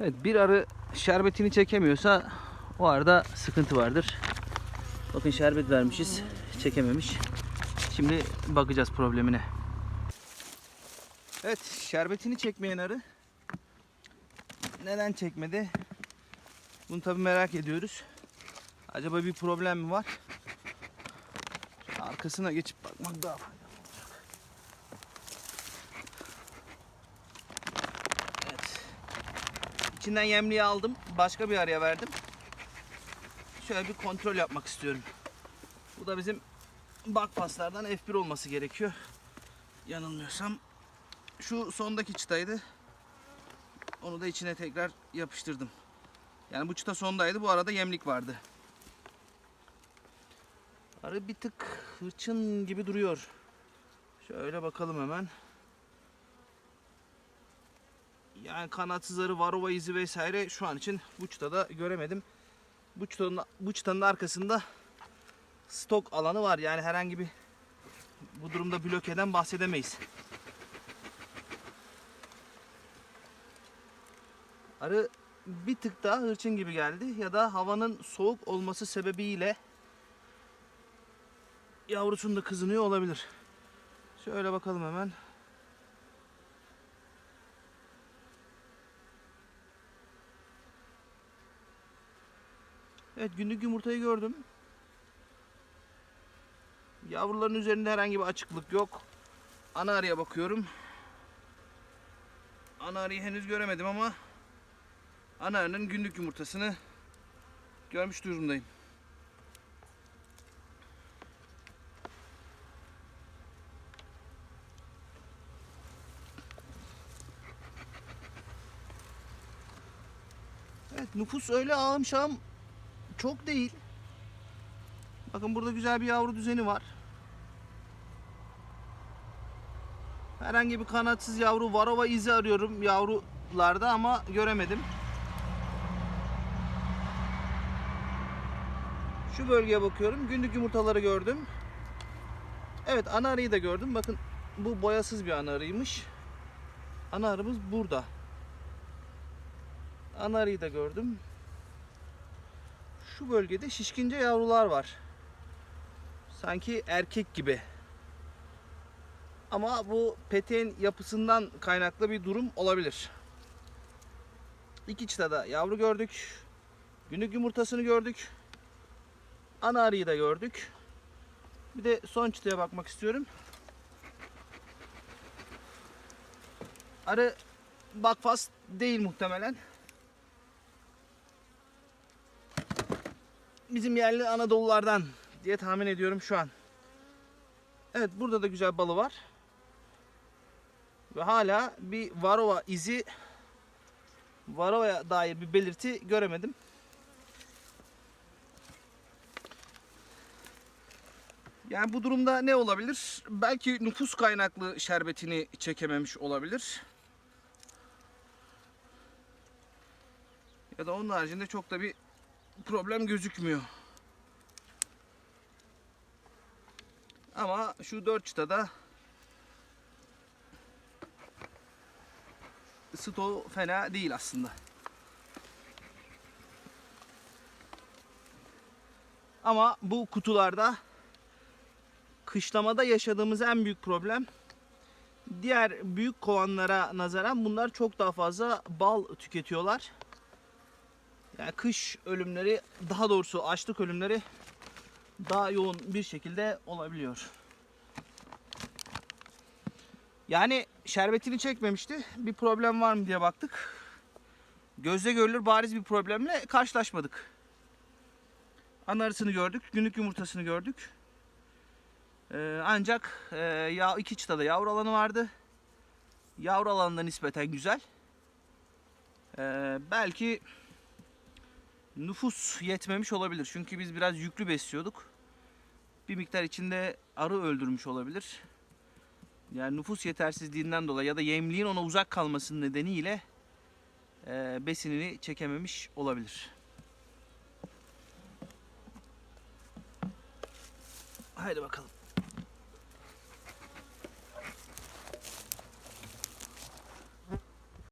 Evet bir arı şerbetini çekemiyorsa o arada sıkıntı vardır. Bakın şerbet vermişiz. Çekememiş. Şimdi bakacağız problemine. Evet şerbetini çekmeyen arı neden çekmedi? Bunu tabi merak ediyoruz. Acaba bir problem mi var? Arkasına geçip bakmak daha faydalı olacak. Evet. İçinden yemliği aldım. Başka bir araya verdim. Şöyle bir kontrol yapmak istiyorum. Bu da bizim bakpaslardan F1 olması gerekiyor. Yanılmıyorsam. Şu sondaki çıtaydı. Onu da içine tekrar yapıştırdım. Yani bu çıta sondaydı. Bu arada yemlik vardı. Arı bir tık hırçın gibi duruyor. Şöyle bakalım hemen. Yani kanatsız arı, varova izi vesaire şu an için bu çıtada göremedim. Bu çıtanın, bu çıtanın arkasında stok alanı var. Yani herhangi bir bu durumda blokeden bahsedemeyiz. Arı bir tık daha hırçın gibi geldi ya da havanın soğuk olması sebebiyle yavrusunda kızınıyor olabilir. Şöyle bakalım hemen. Evet günlük yumurtayı gördüm. Yavruların üzerinde herhangi bir açıklık yok. Ana arıya bakıyorum. Ana arıyı henüz göremedim ama ana arının günlük yumurtasını görmüş durumdayım. Evet nüfus öyle ağım şağım çok değil. Bakın burada güzel bir yavru düzeni var. Herhangi bir kanatsız yavru varova izi arıyorum yavrularda ama göremedim. Şu bölgeye bakıyorum. Günlük yumurtaları gördüm. Evet ana arıyı da gördüm. Bakın bu boyasız bir ana arıymış. Ana arımız burada. Ana arıyı da gördüm. Şu bölgede şişkince yavrular var. Sanki erkek gibi. Ama bu peteğin yapısından kaynaklı bir durum olabilir. İki çıtada yavru gördük. Günlük yumurtasını gördük. Ana arıyı da gördük. Bir de son çıtaya bakmak istiyorum. Arı bakfas değil muhtemelen. Bizim yerli Anadolulardan diye tahmin ediyorum şu an. Evet burada da güzel balı var. Ve hala bir varova izi varovaya dair bir belirti göremedim. Yani bu durumda ne olabilir? Belki nüfus kaynaklı şerbetini çekememiş olabilir. Ya da onun haricinde çok da bir problem gözükmüyor. Ama şu dört çıtada sto fena değil aslında. Ama bu kutularda kışlamada yaşadığımız en büyük problem diğer büyük kovanlara nazaran bunlar çok daha fazla bal tüketiyorlar. Yani kış ölümleri daha doğrusu açlık ölümleri daha yoğun bir şekilde olabiliyor. Yani şerbetini çekmemişti. Bir problem var mı diye baktık. Gözle görülür bariz bir problemle karşılaşmadık. Ana arısını gördük. Günlük yumurtasını gördük. Ee, ancak e, ya iki çıtada yavru alanı vardı. Yavru alanında nispeten güzel. Ee, belki nüfus yetmemiş olabilir. Çünkü biz biraz yüklü besliyorduk. Bir miktar içinde arı öldürmüş olabilir. Yani nüfus yetersizliğinden dolayı ya da yemliğin ona uzak kalmasının nedeniyle e, besinini çekememiş olabilir. Haydi bakalım.